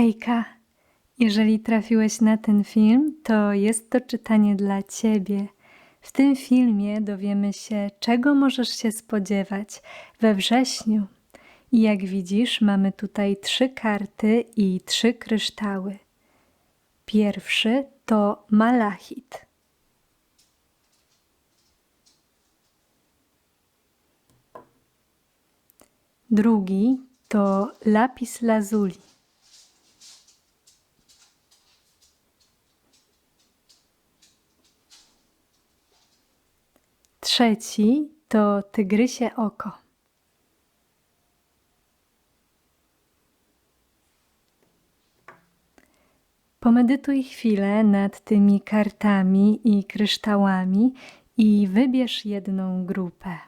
Hejka! Jeżeli trafiłeś na ten film, to jest to czytanie dla Ciebie. W tym filmie dowiemy się, czego możesz się spodziewać we wrześniu. I jak widzisz, mamy tutaj trzy karty i trzy kryształy. Pierwszy to malachit. Drugi to lapis lazuli. Trzeci to tygrysie oko. Pomedytuj chwilę nad tymi kartami i kryształami i wybierz jedną grupę.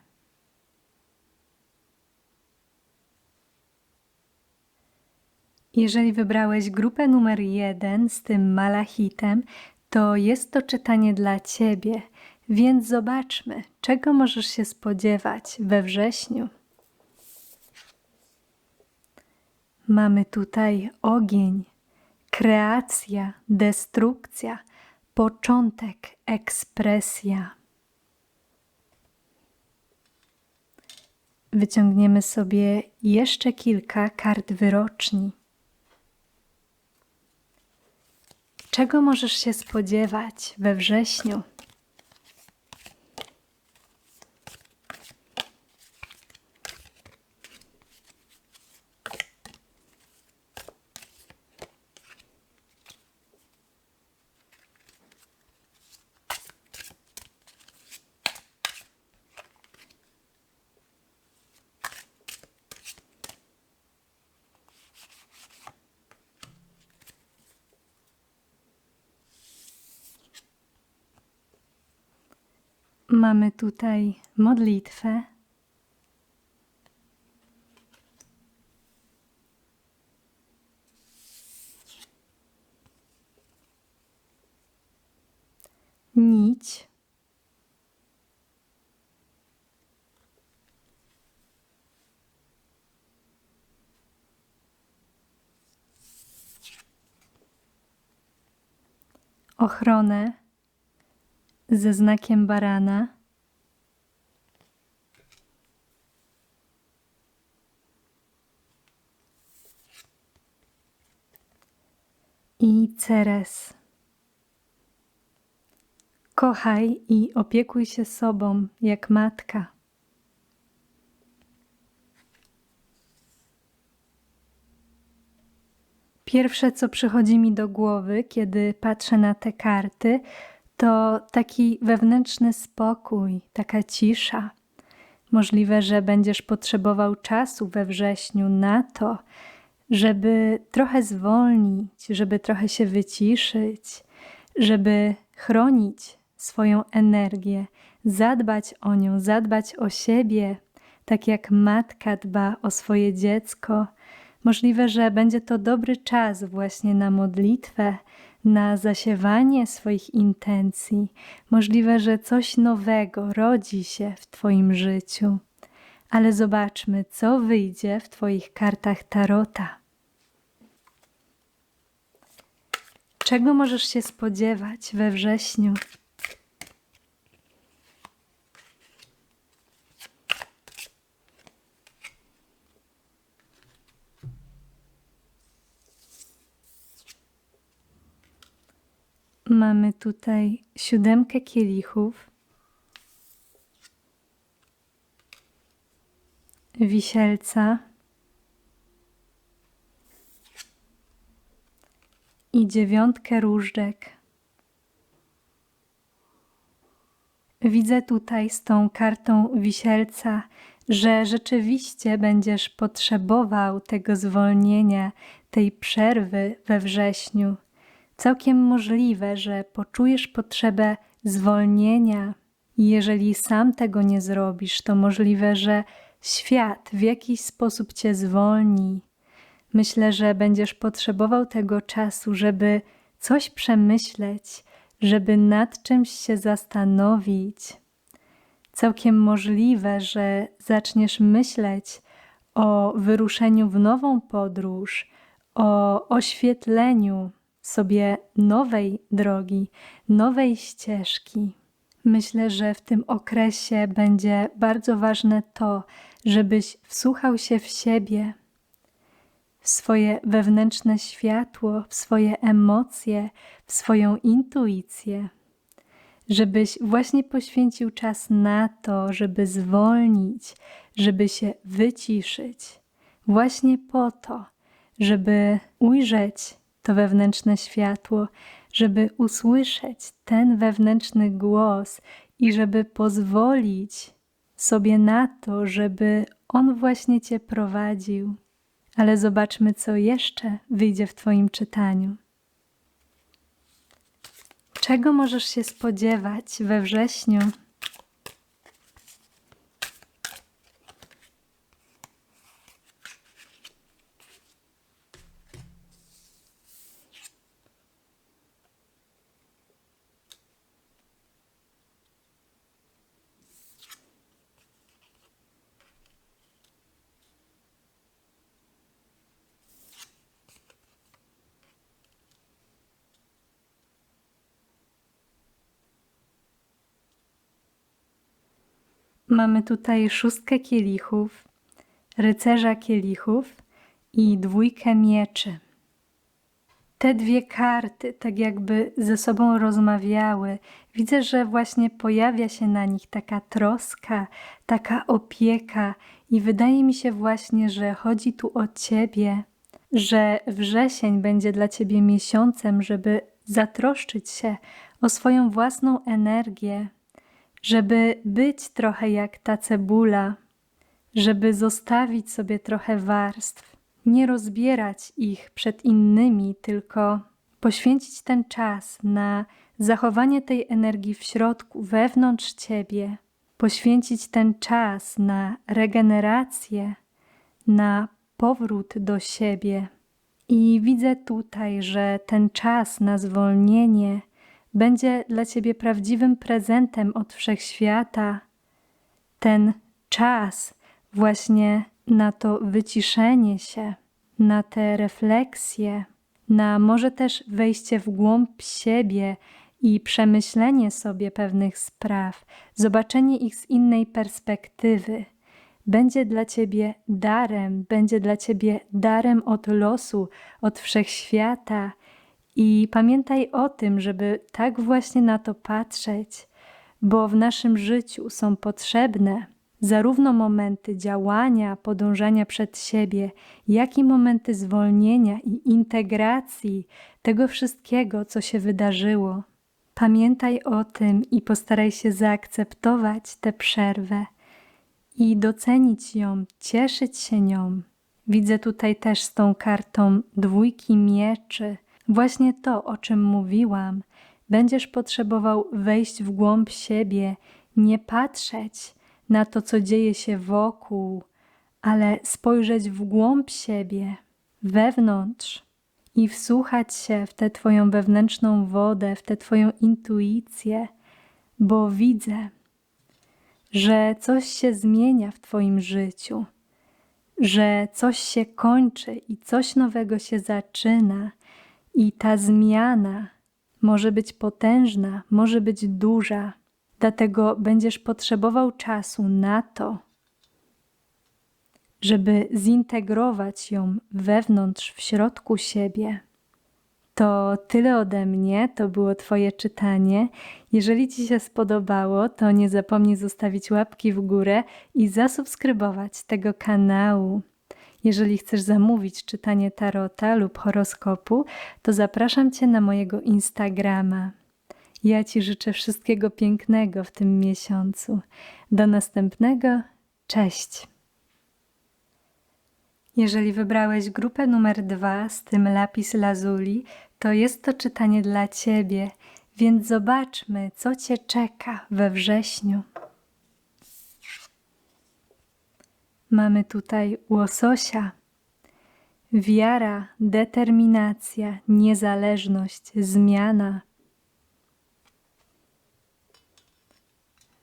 Jeżeli wybrałeś grupę numer jeden z tym malachitem, to jest to czytanie dla Ciebie, więc zobaczmy, czego możesz się spodziewać we wrześniu. Mamy tutaj ogień, kreacja, destrukcja, początek, ekspresja. Wyciągniemy sobie jeszcze kilka kart wyroczni. Czego możesz się spodziewać we wrześniu? Mamy tutaj modlitwę. Nić. Ochronę ze znakiem barana. I ceres. Kochaj i opiekuj się sobą jak matka. Pierwsze, co przychodzi mi do głowy, kiedy patrzę na te karty, to taki wewnętrzny spokój, taka cisza. Możliwe, że będziesz potrzebował czasu we wrześniu na to, żeby trochę zwolnić, żeby trochę się wyciszyć, żeby chronić swoją energię, zadbać o nią, zadbać o siebie, tak jak matka dba o swoje dziecko. Możliwe, że będzie to dobry czas właśnie na modlitwę, na zasiewanie swoich intencji. Możliwe, że coś nowego rodzi się w Twoim życiu. Ale zobaczmy, co wyjdzie w Twoich kartach tarota. Czego możesz się spodziewać we wrześniu? Mamy tutaj siódemkę kielichów, wisielca i dziewiątkę różdżek. Widzę tutaj z tą kartą wisielca, że rzeczywiście będziesz potrzebował tego zwolnienia, tej przerwy we wrześniu. Całkiem możliwe, że poczujesz potrzebę zwolnienia. Jeżeli sam tego nie zrobisz, to możliwe, że świat w jakiś sposób cię zwolni. Myślę, że będziesz potrzebował tego czasu, żeby coś przemyśleć, żeby nad czymś się zastanowić. Całkiem możliwe, że zaczniesz myśleć o wyruszeniu w nową podróż, o oświetleniu sobie nowej drogi, nowej ścieżki. Myślę, że w tym okresie będzie bardzo ważne to, żebyś wsłuchał się w siebie, w swoje wewnętrzne światło, w swoje emocje, w swoją intuicję, żebyś właśnie poświęcił czas na to, żeby zwolnić, żeby się wyciszyć, właśnie po to, żeby ujrzeć to wewnętrzne światło, żeby usłyszeć ten wewnętrzny głos i żeby pozwolić sobie na to, żeby on właśnie cię prowadził. Ale zobaczmy, co jeszcze wyjdzie w Twoim czytaniu. Czego możesz się spodziewać we wrześniu? Mamy tutaj szóstkę kielichów, rycerza kielichów i dwójkę mieczy. Te dwie karty tak jakby ze sobą rozmawiały. Widzę, że właśnie pojawia się na nich taka troska, taka opieka i wydaje mi się właśnie, że chodzi tu o ciebie, że wrzesień będzie dla ciebie miesiącem, żeby zatroszczyć się o swoją własną energię, żeby być trochę jak ta cebula, żeby zostawić sobie trochę warstw, nie rozbierać ich przed innymi, tylko poświęcić ten czas na zachowanie tej energii w środku, wewnątrz ciebie, poświęcić ten czas na regenerację, na powrót do siebie. I widzę tutaj, że ten czas na zwolnienie będzie dla ciebie prawdziwym prezentem od wszechświata. Ten czas właśnie na to wyciszenie się, na te refleksje, na może też wejście w głąb siebie i przemyślenie sobie pewnych spraw, zobaczenie ich z innej perspektywy. Będzie dla ciebie darem, będzie dla ciebie darem od losu, od wszechświata i pamiętaj o tym, żeby tak właśnie na to patrzeć, bo w naszym życiu są potrzebne zarówno momenty działania, podążania przed siebie, jak i momenty zwolnienia i integracji tego wszystkiego, co się wydarzyło. Pamiętaj o tym i postaraj się zaakceptować tę przerwę i docenić ją, cieszyć się nią. Widzę tutaj też z tą kartą dwójki mieczy Właśnie to, o czym mówiłam, będziesz potrzebował wejść w głąb siebie, nie patrzeć na to, co dzieje się wokół, ale spojrzeć w głąb siebie, wewnątrz i wsłuchać się w tę Twoją wewnętrzną wodę, w tę Twoją intuicję, bo widzę, że coś się zmienia w Twoim życiu, że coś się kończy i coś nowego się zaczyna i ta zmiana może być potężna, może być duża, dlatego będziesz potrzebował czasu na to, żeby zintegrować ją wewnątrz, w środku siebie. To tyle ode mnie, to było Twoje czytanie. Jeżeli Ci się spodobało, to nie zapomnij zostawić łapki w górę i zasubskrybować tego kanału. Jeżeli chcesz zamówić czytanie tarota lub horoskopu, to zapraszam Cię na mojego Instagrama. Ja Ci życzę wszystkiego pięknego w tym miesiącu. Do następnego. Cześć. Jeżeli wybrałeś grupę numer dwa z tym lapis lazuli, to jest to czytanie dla Ciebie, więc zobaczmy, co Cię czeka we wrześniu. Mamy tutaj łososia. Wiara, determinacja, niezależność, zmiana.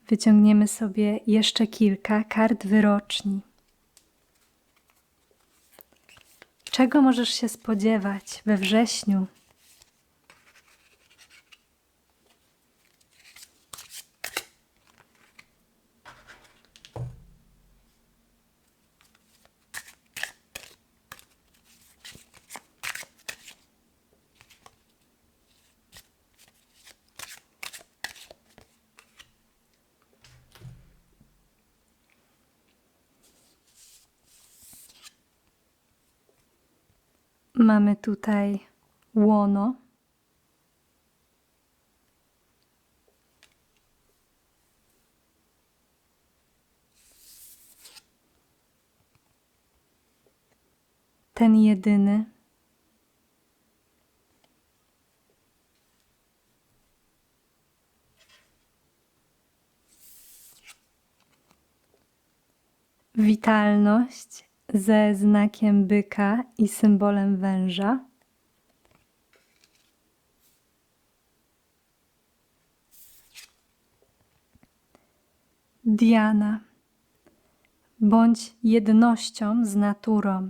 Wyciągniemy sobie jeszcze kilka kart wyroczni. Czego możesz się spodziewać we wrześniu? Mamy tutaj łono. Ten jedyny. Witalność ze znakiem byka i symbolem węża. Diana. Bądź jednością z naturą.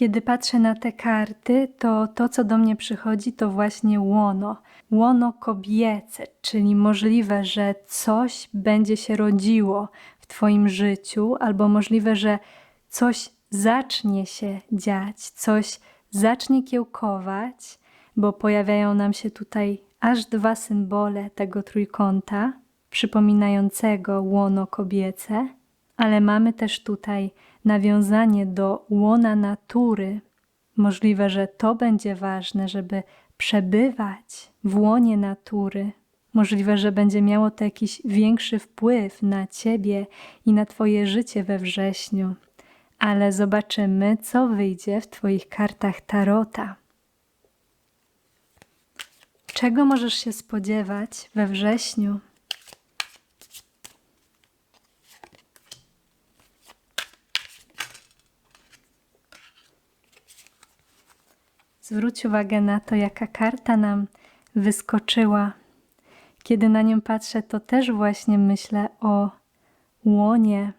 Kiedy patrzę na te karty, to to, co do mnie przychodzi, to właśnie łono. Łono kobiece, czyli możliwe, że coś będzie się rodziło w Twoim życiu, albo możliwe, że coś zacznie się dziać, coś zacznie kiełkować, bo pojawiają nam się tutaj aż dwa symbole tego trójkąta, przypominającego łono kobiece, ale mamy też tutaj nawiązanie do łona natury. Możliwe, że to będzie ważne, żeby przebywać w łonie natury. Możliwe, że będzie miało to jakiś większy wpływ na ciebie i na twoje życie we wrześniu. Ale zobaczymy, co wyjdzie w twoich kartach tarota. Czego możesz się spodziewać we wrześniu? Zwróć uwagę na to, jaka karta nam wyskoczyła. Kiedy na nią patrzę, to też właśnie myślę o łonie,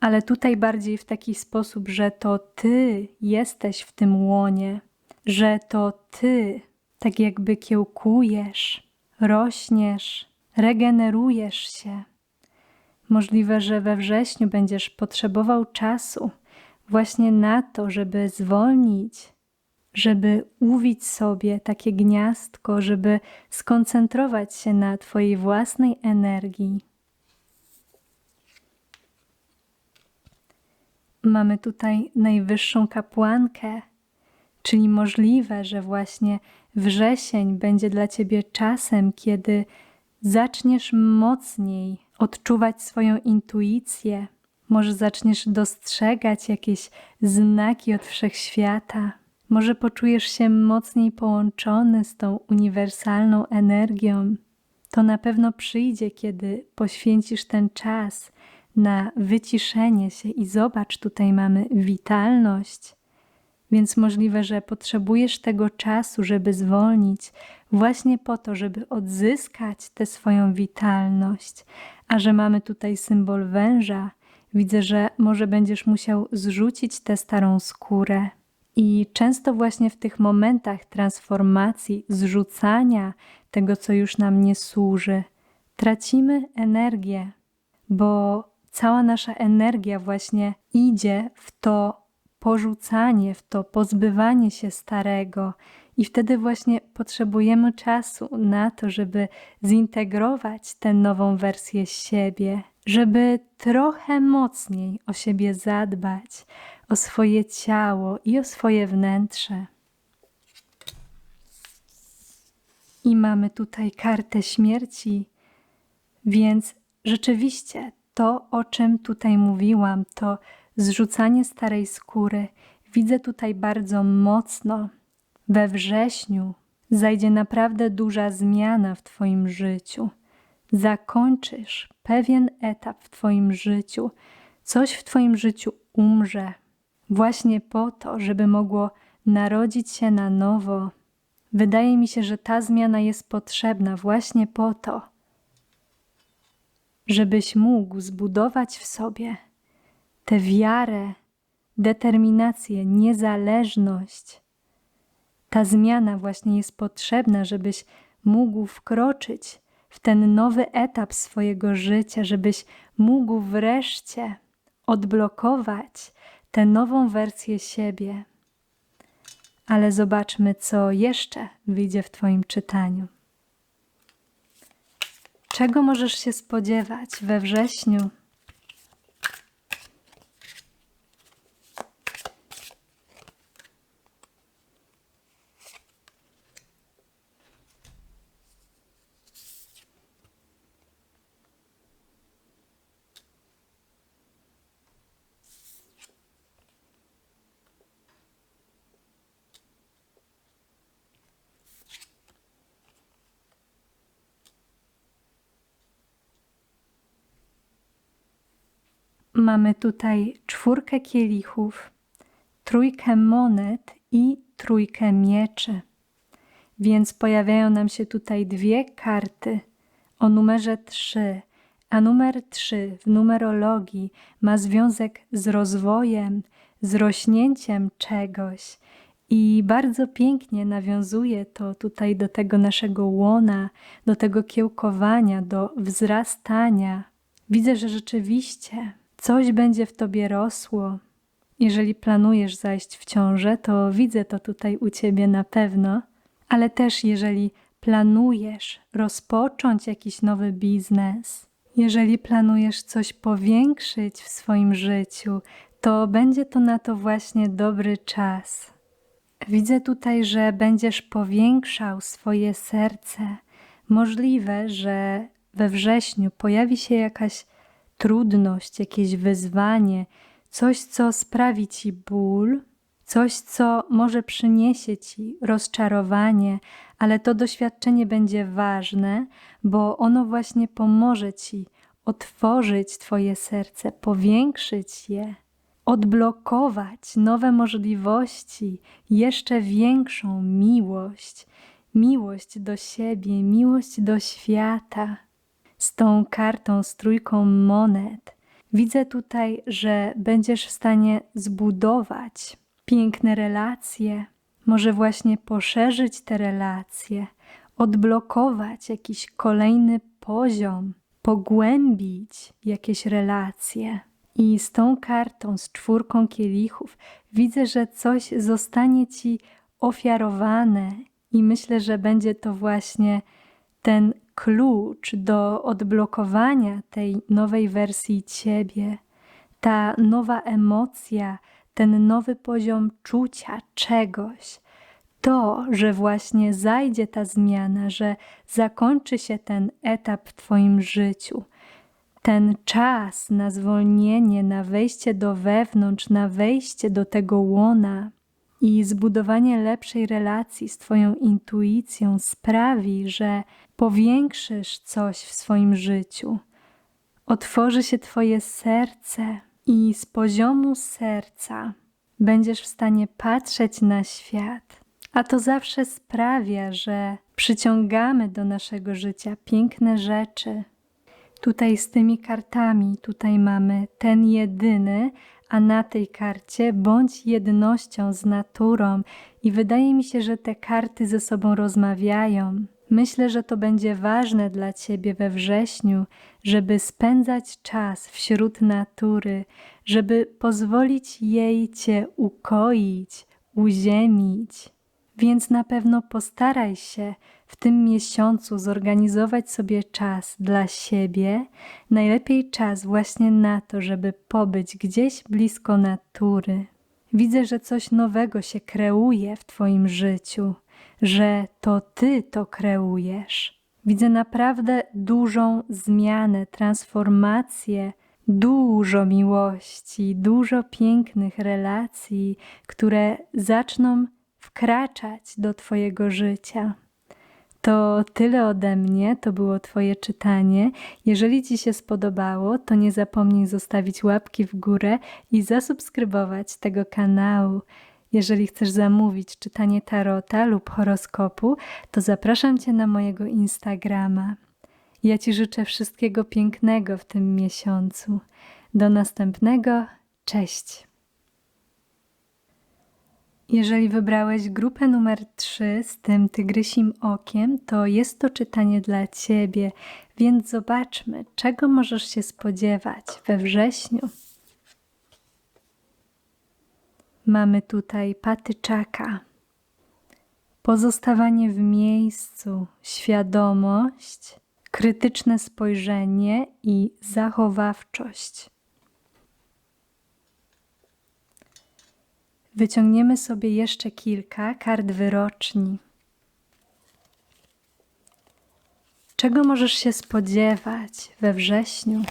ale tutaj bardziej w taki sposób, że to ty jesteś w tym łonie, że to ty tak jakby kiełkujesz, rośniesz, regenerujesz się. Możliwe, że we wrześniu będziesz potrzebował czasu właśnie na to, żeby zwolnić, żeby uwić sobie takie gniazdko, żeby skoncentrować się na Twojej własnej energii. Mamy tutaj najwyższą kapłankę, czyli możliwe, że właśnie wrzesień będzie dla Ciebie czasem, kiedy zaczniesz mocniej odczuwać swoją intuicję, może zaczniesz dostrzegać jakieś znaki od wszechświata. Może poczujesz się mocniej połączony z tą uniwersalną energią. To na pewno przyjdzie, kiedy poświęcisz ten czas na wyciszenie się i zobacz, tutaj mamy witalność. Więc możliwe, że potrzebujesz tego czasu, żeby zwolnić, właśnie po to, żeby odzyskać tę swoją witalność. A że mamy tutaj symbol węża, widzę, że może będziesz musiał zrzucić tę starą skórę, i często właśnie w tych momentach transformacji, zrzucania tego, co już nam nie służy, tracimy energię, bo cała nasza energia właśnie idzie w to porzucanie, w to pozbywanie się starego. I wtedy właśnie potrzebujemy czasu na to, żeby zintegrować tę nową wersję siebie, żeby trochę mocniej o siebie zadbać, o swoje ciało i o swoje wnętrze. I mamy tutaj kartę śmierci, więc rzeczywiście to, o czym tutaj mówiłam, to zrzucanie starej skóry, widzę tutaj bardzo mocno. We wrześniu zajdzie naprawdę duża zmiana w Twoim życiu. Zakończysz pewien etap w Twoim życiu, coś w Twoim życiu umrze, właśnie po to, żeby mogło narodzić się na nowo. Wydaje mi się, że ta zmiana jest potrzebna właśnie po to, żebyś mógł zbudować w sobie tę wiarę, determinację, niezależność. Ta zmiana właśnie jest potrzebna, żebyś mógł wkroczyć w ten nowy etap swojego życia, żebyś mógł wreszcie odblokować tę nową wersję siebie. Ale zobaczmy, co jeszcze wyjdzie w Twoim czytaniu. Czego możesz się spodziewać we wrześniu? Mamy tutaj czwórkę kielichów, trójkę monet i trójkę mieczy. Więc pojawiają nam się tutaj dwie karty o numerze 3, a numer 3 w numerologii ma związek z rozwojem, z rośnięciem czegoś. I bardzo pięknie nawiązuje to tutaj do tego naszego łona, do tego kiełkowania, do wzrastania. Widzę, że rzeczywiście coś będzie w tobie rosło. Jeżeli planujesz zajść w ciążę, to widzę to tutaj u ciebie na pewno, ale też jeżeli planujesz rozpocząć jakiś nowy biznes, jeżeli planujesz coś powiększyć w swoim życiu, to będzie to na to właśnie dobry czas. Widzę tutaj, że będziesz powiększał swoje serce. Możliwe, że we wrześniu pojawi się jakaś trudność, jakieś wyzwanie, coś, co sprawi ci ból, coś, co może przyniesie ci rozczarowanie, ale to doświadczenie będzie ważne, bo ono właśnie pomoże ci otworzyć Twoje serce, powiększyć je, odblokować nowe możliwości, jeszcze większą miłość, miłość do siebie, miłość do świata z tą kartą, z trójką monet. Widzę tutaj, że będziesz w stanie zbudować piękne relacje, może właśnie poszerzyć te relacje, odblokować jakiś kolejny poziom, pogłębić jakieś relacje. I z tą kartą, z czwórką kielichów, widzę, że coś zostanie ci ofiarowane, i myślę, że będzie to właśnie ten klucz do odblokowania tej nowej wersji ciebie, ta nowa emocja, ten nowy poziom czucia czegoś, to, że właśnie zajdzie ta zmiana, że zakończy się ten etap w Twoim życiu, ten czas na zwolnienie, na wejście do wewnątrz, na wejście do tego łona i zbudowanie lepszej relacji z Twoją intuicją sprawi, że powiększysz coś w swoim życiu, otworzy się Twoje serce i z poziomu serca będziesz w stanie patrzeć na świat. A to zawsze sprawia, że przyciągamy do naszego życia piękne rzeczy. Tutaj z tymi kartami, tutaj mamy ten jedyny, a na tej karcie bądź jednością z naturą, i wydaje mi się, że te karty ze sobą rozmawiają. Myślę, że to będzie ważne dla Ciebie we wrześniu, żeby spędzać czas wśród natury, żeby pozwolić jej Cię ukoić, uziemić. Więc na pewno postaraj się w tym miesiącu zorganizować sobie czas dla siebie, najlepiej czas właśnie na to, żeby pobyć gdzieś blisko natury. Widzę, że coś nowego się kreuje w Twoim życiu że to Ty to kreujesz. Widzę naprawdę dużą zmianę, transformację, dużo miłości, dużo pięknych relacji, które zaczną wkraczać do Twojego życia. To tyle ode mnie, to było Twoje czytanie. Jeżeli Ci się spodobało, to nie zapomnij zostawić łapki w górę i zasubskrybować tego kanału. Jeżeli chcesz zamówić czytanie tarota lub horoskopu, to zapraszam Cię na mojego Instagrama. Ja Ci życzę wszystkiego pięknego w tym miesiącu. Do następnego. Cześć. Jeżeli wybrałeś grupę numer 3 z tym tygrysim okiem, to jest to czytanie dla Ciebie, więc zobaczmy, czego możesz się spodziewać we wrześniu. Mamy tutaj patyczaka. Pozostawanie w miejscu, świadomość, krytyczne spojrzenie i zachowawczość. Wyciągniemy sobie jeszcze kilka kart wyroczni. Czego możesz się spodziewać we wrześniu?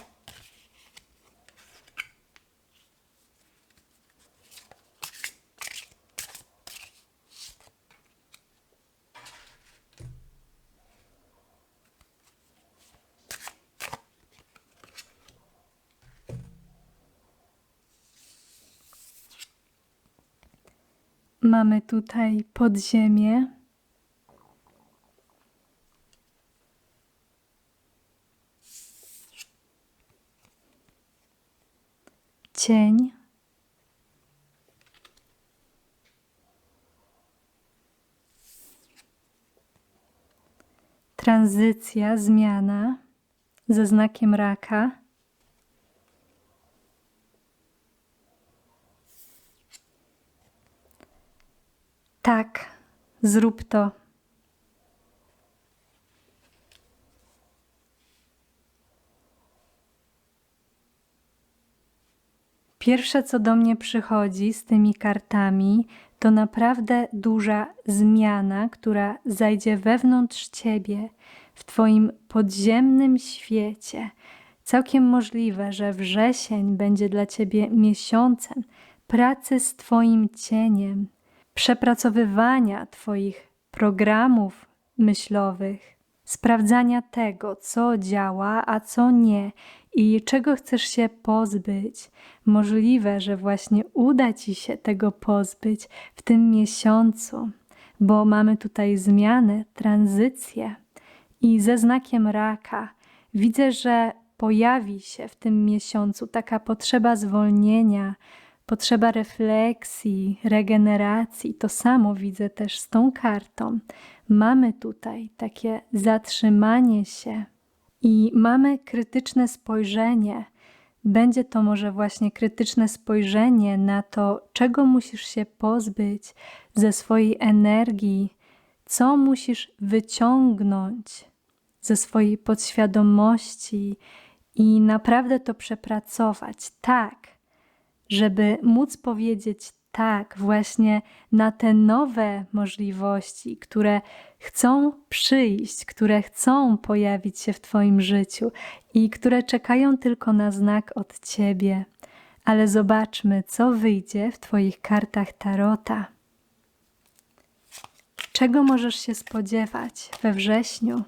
Mamy tutaj podziemie. Cień. Tranzycja, zmiana ze znakiem raka. Tak, zrób to. Pierwsze, co do mnie przychodzi z tymi kartami, to naprawdę duża zmiana, która zajdzie wewnątrz ciebie, w Twoim podziemnym świecie. Całkiem możliwe, że wrzesień będzie dla ciebie miesiącem pracy z Twoim cieniem, przepracowywania Twoich programów myślowych, sprawdzania tego, co działa, a co nie i czego chcesz się pozbyć. Możliwe, że właśnie uda Ci się tego pozbyć w tym miesiącu, bo mamy tutaj zmianę, tranzycję i ze znakiem raka widzę, że pojawi się w tym miesiącu taka potrzeba zwolnienia, potrzeba refleksji, regeneracji. To samo widzę też z tą kartą. Mamy tutaj takie zatrzymanie się i mamy krytyczne spojrzenie. Będzie to może właśnie krytyczne spojrzenie na to, czego musisz się pozbyć ze swojej energii, co musisz wyciągnąć ze swojej podświadomości i naprawdę to przepracować tak, żeby móc powiedzieć tak właśnie na te nowe możliwości, które chcą przyjść, które chcą pojawić się w Twoim życiu i które czekają tylko na znak od Ciebie. Ale zobaczmy, co wyjdzie w Twoich kartach Tarota. Czego możesz się spodziewać we wrześniu?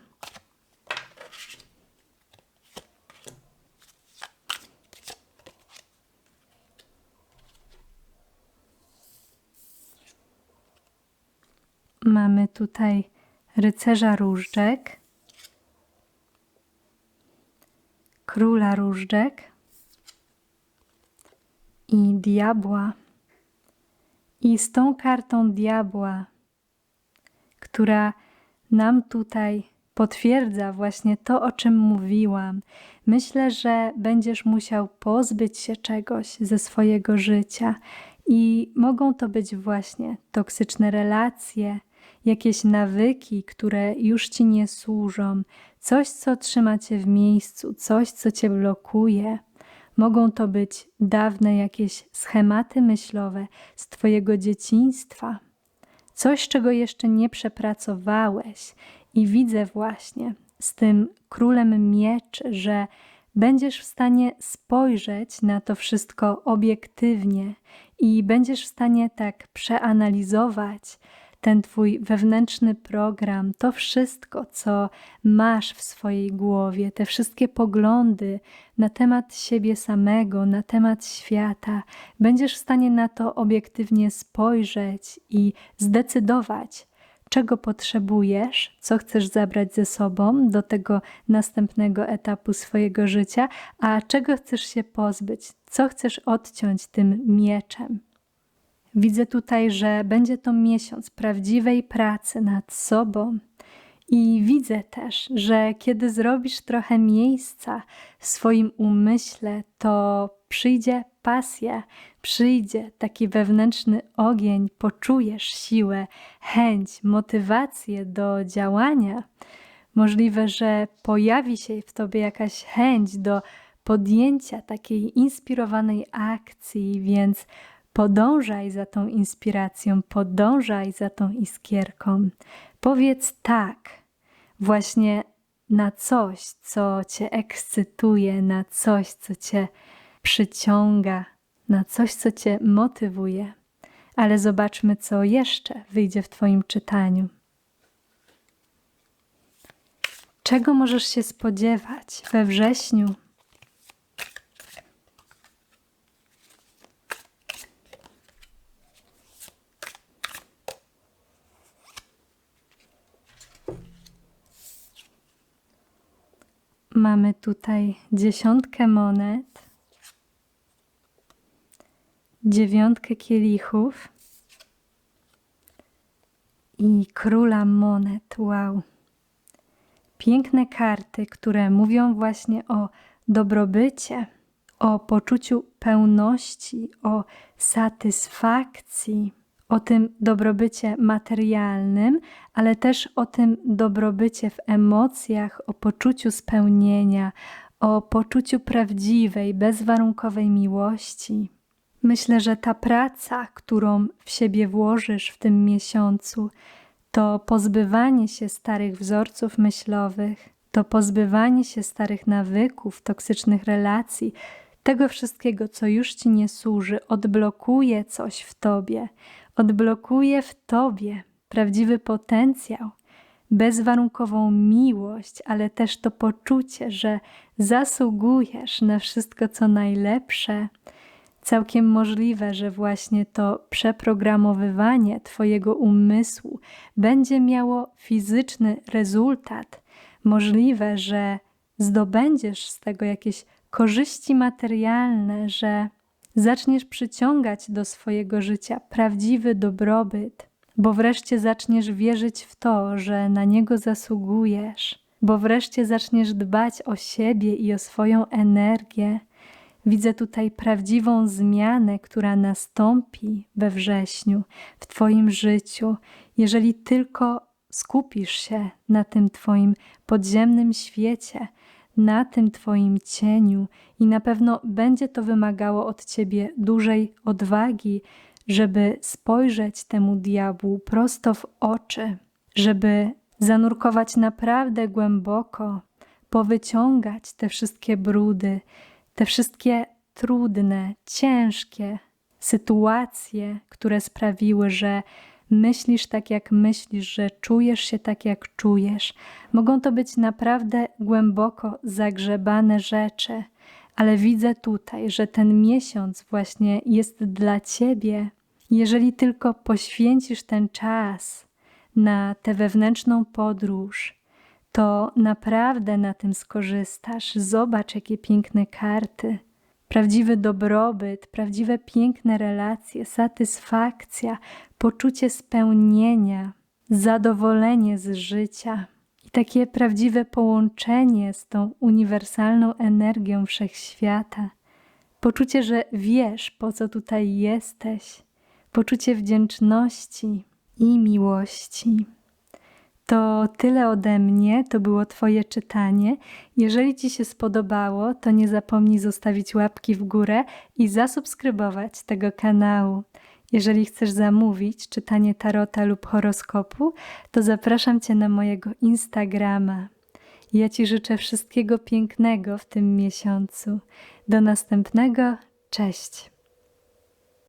Mamy tutaj rycerza różdżek, króla różdżek i diabła. I z tą kartą diabła, która nam tutaj potwierdza właśnie to, o czym mówiłam. Myślę, że będziesz musiał pozbyć się czegoś ze swojego życia, i mogą to być właśnie toksyczne relacje, jakieś nawyki, które już ci nie służą, coś, co trzyma cię w miejscu, coś, co cię blokuje. Mogą to być dawne jakieś schematy myślowe z twojego dzieciństwa, coś, czego jeszcze nie przepracowałeś. I widzę właśnie z tym królem miecz, że będziesz w stanie spojrzeć na to wszystko obiektywnie i będziesz w stanie tak przeanalizować ten Twój wewnętrzny program, to wszystko, co masz w swojej głowie, te wszystkie poglądy na temat siebie samego, na temat świata, będziesz w stanie na to obiektywnie spojrzeć i zdecydować, czego potrzebujesz, co chcesz zabrać ze sobą do tego następnego etapu swojego życia, a czego chcesz się pozbyć, co chcesz odciąć tym mieczem. Widzę tutaj, że będzie to miesiąc prawdziwej pracy nad sobą. I widzę też, że kiedy zrobisz trochę miejsca w swoim umyśle, to przyjdzie pasja, przyjdzie taki wewnętrzny ogień, poczujesz siłę, chęć, motywację do działania. Możliwe, że pojawi się w tobie jakaś chęć do podjęcia takiej inspirowanej akcji, więc podążaj za tą inspiracją, podążaj za tą iskierką. Powiedz tak, właśnie na coś, co cię ekscytuje, na coś, co cię przyciąga, na coś, co cię motywuje. Ale zobaczmy, co jeszcze wyjdzie w Twoim czytaniu. Czego możesz się spodziewać we wrześniu? Mamy tutaj dziesiątkę monet, dziewiątkę kielichów i króla monet. Wow. Piękne karty, które mówią właśnie o dobrobycie, o poczuciu pełności, o satysfakcji, o tym dobrobycie materialnym, ale też o tym dobrobycie w emocjach, o poczuciu spełnienia, o poczuciu prawdziwej, bezwarunkowej miłości. Myślę, że ta praca, którą w siebie włożysz w tym miesiącu, to pozbywanie się starych wzorców myślowych, to pozbywanie się starych nawyków, toksycznych relacji, tego wszystkiego, co już ci nie służy, odblokuje coś w tobie, odblokuje w tobie prawdziwy potencjał, bezwarunkową miłość, ale też to poczucie, że zasługujesz na wszystko, co najlepsze Całkiem możliwe, że właśnie to przeprogramowywanie Twojego umysłu będzie miało fizyczny rezultat. Możliwe, że zdobędziesz z tego jakieś korzyści materialne, że zaczniesz przyciągać do swojego życia prawdziwy dobrobyt, bo wreszcie zaczniesz wierzyć w to, że na niego zasługujesz, bo wreszcie zaczniesz dbać o siebie i o swoją energię. Widzę tutaj prawdziwą zmianę, która nastąpi we wrześniu w Twoim życiu, jeżeli tylko skupisz się na tym Twoim podziemnym świecie, na tym Twoim cieniu, i na pewno będzie to wymagało od Ciebie dużej odwagi, żeby spojrzeć temu diabłu prosto w oczy, żeby zanurkować naprawdę głęboko, powyciągać te wszystkie brudy te wszystkie trudne, ciężkie sytuacje, które sprawiły, że myślisz tak, jak myślisz, że czujesz się tak, jak czujesz, mogą to być naprawdę głęboko zagrzebane rzeczy, ale widzę tutaj, że ten miesiąc właśnie jest dla ciebie. Jeżeli tylko poświęcisz ten czas na tę wewnętrzną podróż, to naprawdę na tym skorzystasz. Zobacz, jakie piękne karty. Prawdziwy dobrobyt, prawdziwe piękne relacje, satysfakcja, poczucie spełnienia, zadowolenie z życia i takie prawdziwe połączenie z tą uniwersalną energią wszechświata. Poczucie, że wiesz, po co tutaj jesteś, poczucie wdzięczności i miłości. To tyle ode mnie, to było Twoje czytanie. Jeżeli Ci się spodobało, to nie zapomnij zostawić łapki w górę i zasubskrybować tego kanału. Jeżeli chcesz zamówić czytanie tarota lub horoskopu, to zapraszam Cię na mojego Instagrama. Ja Ci życzę wszystkiego pięknego w tym miesiącu. Do następnego. Cześć.